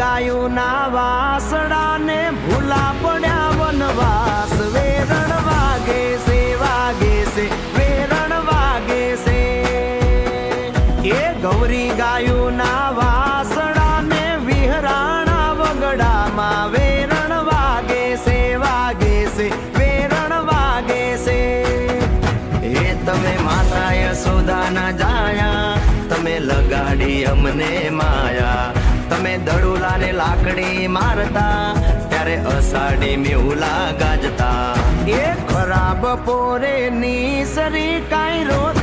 ગાયુના ના વાસડાને ભૂલા પડ્યા વનવાસ. વેરણ વાગે સે વાગે છે, વેરણ વાગે છે. એ ગૌરી ગાયું ના વિહરાણા વગડામાં વેરણ વાગે સે વાગે સે વેરણ વાગે સે એ તમે માતા યશોદાના જાયા, તમે લગાડી અમને માયા. તમે દડુલાને લાકડી મારતા ત્યારે અષાઢી મેહુલા ગાજતા. એ ખરાબ પોરે નીસરી કાંઈ રોતા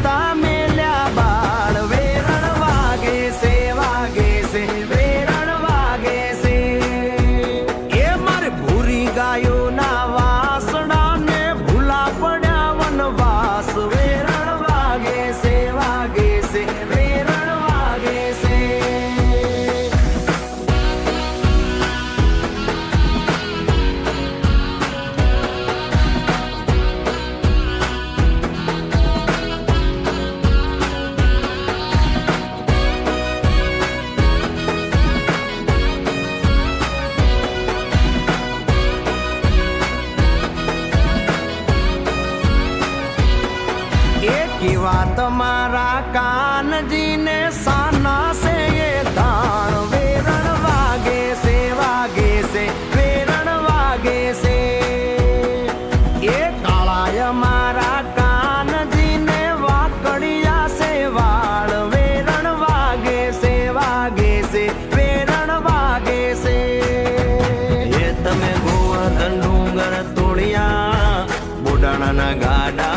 किवा तुम्हारा कान जी ने साना से ये दान। वेरण वागे से वागे से, वेरण वागे से। ये कालाय मारा कान जी ने वाकड़िया से वाड़। वेरण वागे से वागे से, वेरण वागे से। ये तमे गोवर्धन डूंगर तोड़िया बुढ़ाना गाड़ा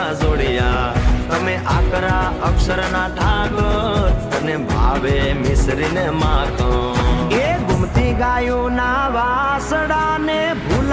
આકરા અક્ષરના ધાગ ને ભાવે મિશ્રીને માખણ. એ ગુમતી ગાયોના વાસડાને ભૂલ